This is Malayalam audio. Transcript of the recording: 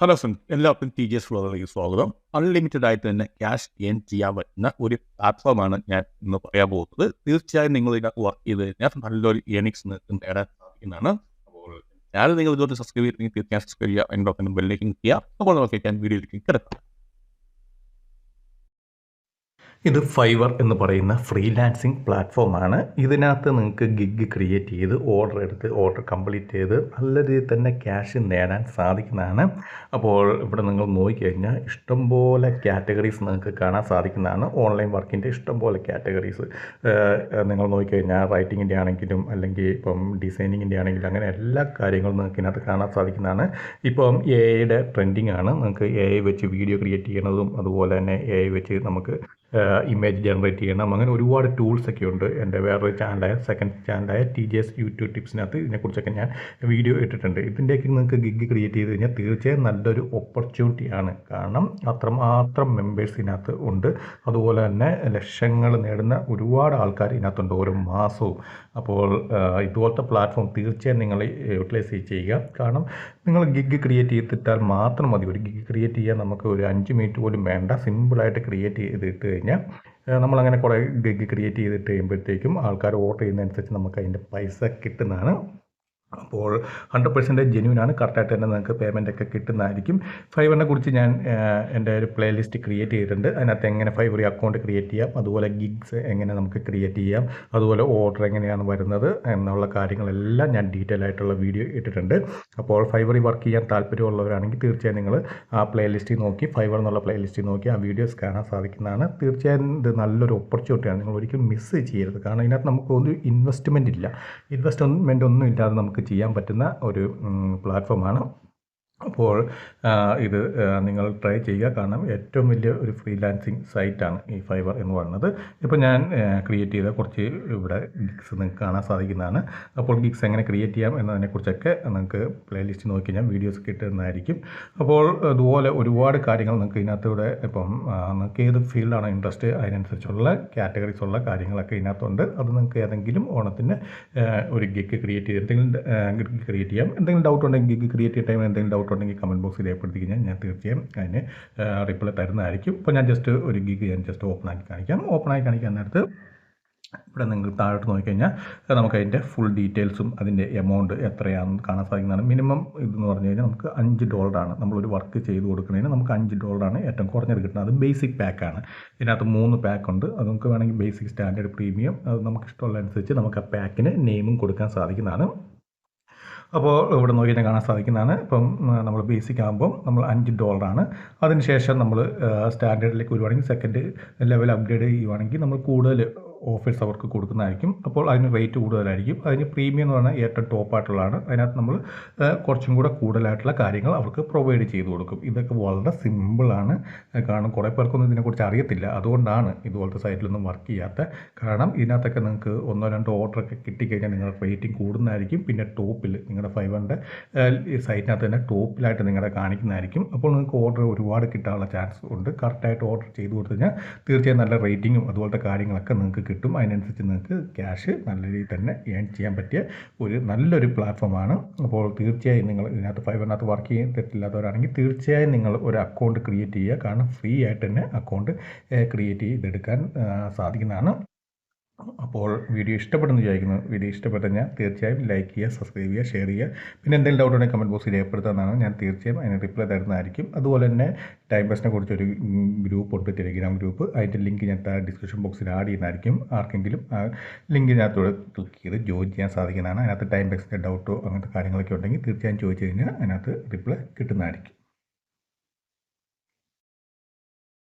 ഹലോ ഫ്രണ്ട്സ് എല്ലാവർക്കും ടി ജി എസ് ഫ്ലോറിലേക്ക് സ്വാഗതം. അൺലിമിറ്റഡ് ആയിട്ട് തന്നെ ക്യാഷ് ഏൺ ചെയ്യാൻ പറ്റുന്ന ഒരു പ്ലാറ്റ്ഫോമാണ് ഞാൻ ഇന്ന് പറയാൻ പോകുന്നത്. തീർച്ചയായും നിങ്ങൾ ഇതിനകത്ത് വർക്ക് ചെയ്ത് കഴിഞ്ഞാൽ നല്ലൊരു ഏണിങ്സ് നിങ്ങൾക്ക് നേടാൻ സാധിക്കുന്നതാണ്. അപ്പോൾ ഞാൻ നിങ്ങൾ ഇതുകൊണ്ട് സബ്സ്ക്രൈബ് ചെയ്തിട്ടുണ്ടെങ്കിൽ തീർച്ചയായും സബ്സ്ക്രൈബ് ചെയ്യുക എന്റെ ഒപ്പം ബെല്ലേക്ക് ചെയ്യുക. അപ്പോൾ നമുക്ക് ഞാൻ വീഡിയോയിലേക്ക് കിടക്കാം. ഇത് ഫൈവർ എന്ന് പറയുന്ന ഫ്രീലാൻസിങ് പ്ലാറ്റ്ഫോമാണ് ഇതിനകത്ത് നിങ്ങൾക്ക് ഗിഗ് ക്രിയേറ്റ് ചെയ്ത് ഓർഡർ എടുത്ത് ഓർഡർ കംപ്ലീറ്റ് ചെയ്ത് നല്ല രീതിയിൽ തന്നെ ക്യാഷ് നേടാൻ സാധിക്കുന്നതാണ്. അപ്പോൾ ഇവിടെ നിങ്ങൾ നോക്കിക്കഴിഞ്ഞാൽ ഇഷ്ടംപോലെ കാറ്റഗറീസ് നിങ്ങൾക്ക് കാണാൻ സാധിക്കുന്നതാണ്. ഓൺലൈൻ വർക്കിന്റെ ഇഷ്ടംപോലെ കാറ്റഗറീസ് നിങ്ങൾ നോക്കിക്കഴിഞ്ഞാൽ റൈറ്റിങ്ങിന്റെ ആണെങ്കിലും അല്ലെങ്കിൽ ഇപ്പം ഡിസൈനിങ്ങിന്റെ ആണെങ്കിലും അങ്ങനെ എല്ലാ കാര്യങ്ങളും നിങ്ങൾക്ക് ഇതിനകത്ത് കാണാൻ സാധിക്കുന്നതാണ്. ഇപ്പം എ ഐയുടെ ട്രെൻഡിങ് ആണ്. നിങ്ങൾക്ക് എ ഐ വെച്ച് വീഡിയോ ക്രിയേറ്റ് ചെയ്യണതും അതുപോലെ തന്നെ എ ഐ വെച്ച് നമുക്ക് ഇമേജ് ജനറേറ്റ് ചെയ്യണം. അങ്ങനെ ഒരുപാട് ടൂൾസ് ഒക്കെ ഉണ്ട് എന്റെ വേറൊരു ചാനലായ സെക്കൻഡ് ചാനലായ ടി ജി എസ് യൂട്യൂബ് ടിപ്സിനകത്ത് ഇതിനെക്കുറിച്ചൊക്കെ ഞാൻ വീഡിയോ ഇട്ടിട്ടുണ്ട്. ഇതിന്റെയൊക്കെ നിങ്ങൾക്ക് ഗിഗ് ക്രിയേറ്റ് ചെയ്ത് കഴിഞ്ഞാൽ തീർച്ചയായും നല്ലൊരു ഓപ്പർച്യൂണിറ്റിയാണ് കാരണം അത്രമാത്രം മെമ്പേഴ്സ് ഇതിനകത്ത് ഉണ്ട്. അതുപോലെ തന്നെ ലക്ഷങ്ങൾ നേടുന്ന ഒരുപാട് ആൾക്കാർ ഇതിനകത്തുണ്ട് ഓരോ മാസവും. അപ്പോൾ ഇതുപോലത്തെ പ്ലാറ്റ്ഫോം തീർച്ചയായും നിങ്ങൾ യൂട്ടിലൈസ് ചെയ്യുക. കാരണം നിങ്ങൾ ഗിഗ് ക്രിയേറ്റ് ചെയ്തിട്ടാൽ മാത്രം മതി. ഒരു ഗിഗ് ക്രിയേറ്റ് ചെയ്യാൻ നമുക്ക് ഒരു അഞ്ച് മിനിറ്റ് പോലും വേണ്ട. സിമ്പിളായിട്ട് ക്രിയേറ്റ് ചെയ്തിട്ട് കഴിഞ്ഞാൽ നമ്മളങ്ങനെ കുറേ ഗഗ് ക്രിയേറ്റ് ചെയ്തിട്ട് കഴിയുമ്പോഴത്തേക്കും ആൾക്കാർ ഓർഡർ ചെയ്യുന്നതനുസരിച്ച് നമുക്ക് അതിന്റെ പൈസ കിട്ടുന്നതാണ്. അപ്പോൾ ഹൺഡ്രഡ് പെർസെന്റേജ് ജെന്യൂൻ ആണ്. കറക്റ്റായിട്ട് തന്നെ നിങ്ങൾക്ക് പേയ്മെന്റ് ഒക്കെ കിട്ടുന്നതായിരിക്കും. ഫൈവറിനെ കുറിച്ച് ഞാൻ എന്റെ ഒരു പ്ലേ ലിസ്റ്റ് ക്രിയേറ്റ് ചെയ്തിട്ടുണ്ട്. അതിനകത്ത് എങ്ങനെ ഫൈവറി അക്കൗണ്ട് ക്രിയേറ്റ് ചെയ്യാം അതുപോലെ ഗിഗ്സ് എങ്ങനെ നമുക്ക് ക്രിയേറ്റ് ചെയ്യാം അതുപോലെ ഓർഡർ എങ്ങനെയാണ് വരുന്നത് എന്നുള്ള കാര്യങ്ങളെല്ലാം ഞാൻ ഡീറ്റെയിൽ ആയിട്ടുള്ള വീഡിയോ ഇട്ടിട്ടുണ്ട്. അപ്പോൾ ഫൈവറി വർക്ക് ചെയ്യാൻ താല്പര്യമുള്ളവരാണെങ്കിൽ തീർച്ചയായും നിങ്ങൾ ആ പ്ലേ ലിസ്റ്റിൽ നോക്കി ഫൈവർ എന്നുള്ള പ്ലേ ലിസ്റ്റിൽ നോക്കി ആ വീഡിയോസ് കാണാൻ സാധിക്കുന്നതാണ്. തീർച്ചയായും ഇത് നല്ലൊരു ഓപ്പർച്യൂണിറ്റിയാണ് നിങ്ങൾ ഒരിക്കലും മിസ് ചെയ്യരുത്. കാരണം ഇതിനകത്ത് നമുക്ക് ഒരു ഇൻവെസ്റ്റ്മെന്റ് ഇല്ല. ഇൻവെസ്റ്റ്മെന്റ് ഒന്നും ഇല്ലാതെ നമുക്ക് ചെയ്യാൻ പറ്റുന്ന ഒരു പ്ലാറ്റ്ഫോമാണ് അപ്പോൾ ഇത് നിങ്ങൾ ട്രൈ ചെയ്യുക. കാരണം ഏറ്റവും വലിയ ഒരു ഫ്രീലാൻസിങ് സൈറ്റാണ് ഈ ഫൈബർ എന്ന് പറയുന്നത്. ഇപ്പോൾ ഞാൻ ക്രിയേറ്റ് ചെയ്ത കുറച്ച് ഇവിടെ ഗിഗ്സ് നിങ്ങൾക്ക് കാണാൻ സാധിക്കുന്നതാണ്. അപ്പോൾ ഗിഗ്സ് എങ്ങനെ ക്രിയേറ്റ് ചെയ്യാം എന്നതിനെക്കുറിച്ചൊക്കെ നിങ്ങൾക്ക് പ്ലേലിസ്റ്റ് നോക്കി ഞാൻ വീഡിയോസ് കിട്ടുന്നതായിരിക്കും അപ്പോൾ അതുപോലെ ഒരുപാട് കാര്യങ്ങൾ നിങ്ങൾക്ക് ഇതിനകത്തൂടെ ഇപ്പം നിങ്ങൾക്ക് ഏത് ഫീൽഡാണ് ഇൻട്രസ്റ്റ് അതിനനുസരിച്ചുള്ള കാറ്റഗറീസ് ഉള്ള കാര്യങ്ങളൊക്കെ ഇതിനകത്തുണ്ട്. അത് നിങ്ങൾക്ക് ഏതെങ്കിലും ഓണത്തിന് ഒരു ഗിഗ് ക്രിയേറ്റ് ചെയ്ത് എന്തെങ്കിലും ക്രിയേറ്റ് ചെയ്യാം. എന്തെങ്കിലും ഡൗട്ട് ഉണ്ടെങ്കിൽ ഗിഗ് ക്രിയേറ്റ് ചെയ്യുന്ന ടൈമിൽ എന്തെങ്കിലും ഡൗട്ട് ഉണ്ടെങ്കിൽ കമന്റ് ബോക്സിൽ രേഖപ്പെടുത്തി കഴിഞ്ഞാൽ ഞാൻ തീർച്ചയായും അതിന് റിപ്ലൈ തരുന്നതായിരിക്കും. ഇപ്പോൾ ഞാൻ ജസ്റ്റ് ഒരു ഗിഗ് ഞാൻ ജസ്റ്റ് ഓപ്പൺ ആക്കി കാണിക്കാം. ഓപ്പൺ ആക്കി കാണിക്കാൻ നേരത്ത് ഇവിടെ നിങ്ങൾ താഴോട്ട് നോക്കിക്കഴിഞ്ഞാൽ നമുക്ക് അതിന്റെ ഫുൾ ഡീറ്റെയിൽസും അതിന്റെ എമൗണ്ട് എത്രയാണെന്ന് കാണാൻ സാധിക്കുന്നതാണ്. മിനിമം ഇതെന്ന് പറഞ്ഞു കഴിഞ്ഞാൽ നമുക്ക് അഞ്ച് ഡോളറാണ് നമ്മളൊരു വർക്ക് ചെയ്ത് കൊടുക്കുന്നതിന് നമുക്ക് അഞ്ച് ഡോളറാണ് ഏറ്റവും കുറഞ്ഞത് കിട്ടുന്നത്. അത് ബേസിക് പാക്കാണ് ഇതിനകത്ത് മൂന്ന് പാക്ക് ഉണ്ട്. അത് നമുക്ക് വേണമെങ്കിൽ ബേസിക് സ്റ്റാൻഡേർഡ് പ്രീമിയം അത് നമുക്ക് ഇഷ്ടമുള്ള അനുസരിച്ച് നമുക്ക് ആ പാക്കിന് നെയിമും കൊടുക്കാൻ സാധിക്കുന്നതാണ്. അപ്പോൾ ഇവിടെ നോക്കി തന്നെ കാണാൻ സാധിക്കുന്നതാണ്. ഇപ്പം നമ്മൾ ബേസിക് ആകുമ്പം നമ്മൾ അഞ്ച് ഡോളറാണ് അതിനുശേഷം നമ്മൾ സ്റ്റാൻഡേർഡിലേക്ക് വരുവാണെങ്കിൽ സെക്കൻഡ് ലെവൽ അപ്ഗ്രേഡ് ചെയ്യുവാണെങ്കിൽ നമ്മൾ കൂടുതൽ ഓഫേഴ്സ് അവർക്ക് കൊടുക്കുന്നതായിരിക്കും. അപ്പോൾ അതിന് റേറ്റ് കൂടുതലായിരിക്കും. അതിന് പ്രീമിയം എന്ന് പറഞ്ഞാൽ ഏറ്റവും ടോപ്പായിട്ടുള്ളതാണ് അതിനകത്ത് നമ്മൾ കുറച്ചും കൂടെ കൂടുതലായിട്ടുള്ള കാര്യങ്ങൾ അവർക്ക് പ്രൊവൈഡ് ചെയ്ത് കൊടുക്കും. ഇതൊക്കെ വളരെ സിമ്പിളാണ് കാരണം കുറേ പേർക്കൊന്നും ഇതിനെക്കുറിച്ച് അറിയത്തില്ല. അതുകൊണ്ടാണ് ഇതുപോലത്തെ സൈറ്റിലൊന്നും വർക്ക് ചെയ്യാത്ത. കാരണം ഇതിനകത്തൊക്കെ നിങ്ങൾക്ക് ഒന്നോ രണ്ടോ ഓർഡറൊക്കെ കിട്ടിക്കഴിഞ്ഞാൽ നിങ്ങളുടെ റേറ്റിംഗ് കൂടുന്നതായിരിക്കും. പിന്നെ ടോപ്പിൽ നിങ്ങളുടെ ഫൈവറിന്റെ സൈറ്റിനകത്ത് തന്നെ ടോപ്പിലായിട്ട് നിങ്ങളുടെ കാണിക്കുന്നതായിരിക്കും. അപ്പോൾ നിങ്ങൾക്ക് ഓർഡർ ഒരുപാട് കിട്ടാനുള്ള ചാൻസ് ഉണ്ട്. കറക്റ്റായിട്ട് ഓർഡർ ചെയ്ത് കൊടുത്തു കഴിഞ്ഞാൽ തീർച്ചയായും നല്ല റേറ്റിങ്ങും അതുപോലത്തെ കാര്യങ്ങളൊക്കെ നിങ്ങൾക്ക് കിട്ടും. അതിനനുസരിച്ച് നിങ്ങൾക്ക് ക്യാഷ് നല്ല രീതിയിൽ തന്നെ ഏൺ ചെയ്യാൻ പറ്റിയ ഒരു നല്ലൊരു പ്ലാറ്റ്ഫോമാണ് അപ്പോൾ തീർച്ചയായും നിങ്ങൾ ഇതിനകത്ത് ഫൈബറിനകത്ത് വർക്ക് ചെയ്യാൻ തെറ്റില്ലാത്തവരാണെങ്കിൽ തീർച്ചയായും നിങ്ങൾ ഒരു അക്കൗണ്ട് ക്രിയേറ്റ് ചെയ്യുക. കാരണം ഫ്രീ ആയിട്ട് തന്നെ അക്കൗണ്ട് ക്രിയേറ്റ് ചെയ്തെടുക്കാൻ സാധിക്കുന്നതാണ്. അപ്പോൾ വീഡിയോ ഇഷ്ടപ്പെടുന്നു വിചാരിക്കുന്നു. വീഡിയോ ഇഷ്ടപ്പെട്ടു ഞാൻ തീർച്ചയായും ലൈക്ക് ചെയ്യുക സബ്സ്ക്രൈബ് ചെയ്യുക ഷെയർ ചെയ്യുക. പിന്നെ എന്തെങ്കിലും ഡൗട്ട് ഉണ്ടെങ്കിൽ കമന്റ് ബോക്സിൽ രേഖപ്പെടുത്താമെന്നാണ് ഞാൻ തീർച്ചയായും അതിന് റിപ്ലൈ തരുന്നതായിരിക്കും. അതുപോലെ തന്നെ ടൈം ബസിനെ കുറിച്ചൊരു ഗ്രൂപ്പ് ഉണ്ട് ടെലിഗ്രാം ഗ്രൂപ്പ് അതിന്റെ ലിങ്ക് ഞാൻ ഡിസ്ക്രിപ്ഷൻ ബോക്സിൽ ആഡ് ചെയ്യുന്നതായിരിക്കും. ആർക്കെങ്കിലും ആ ലിങ്കിനകത്തോടെ ക്ലിക്ക് ചെയ്ത് ജോയിൻ ചെയ്യാൻ സാധിക്കുന്നതാണ്. അതിനകത്ത് ടൈം ബസിന്റെ ഡൗട്ടോ അങ്ങനത്തെ കാര്യങ്ങളൊക്കെ ഉണ്ടെങ്കിൽ തീർച്ചയായും ചോദിച്ചു കഴിഞ്ഞാൽ അതിനകത്ത് റിപ്ലൈ കിട്ടുന്നതായിരിക്കും.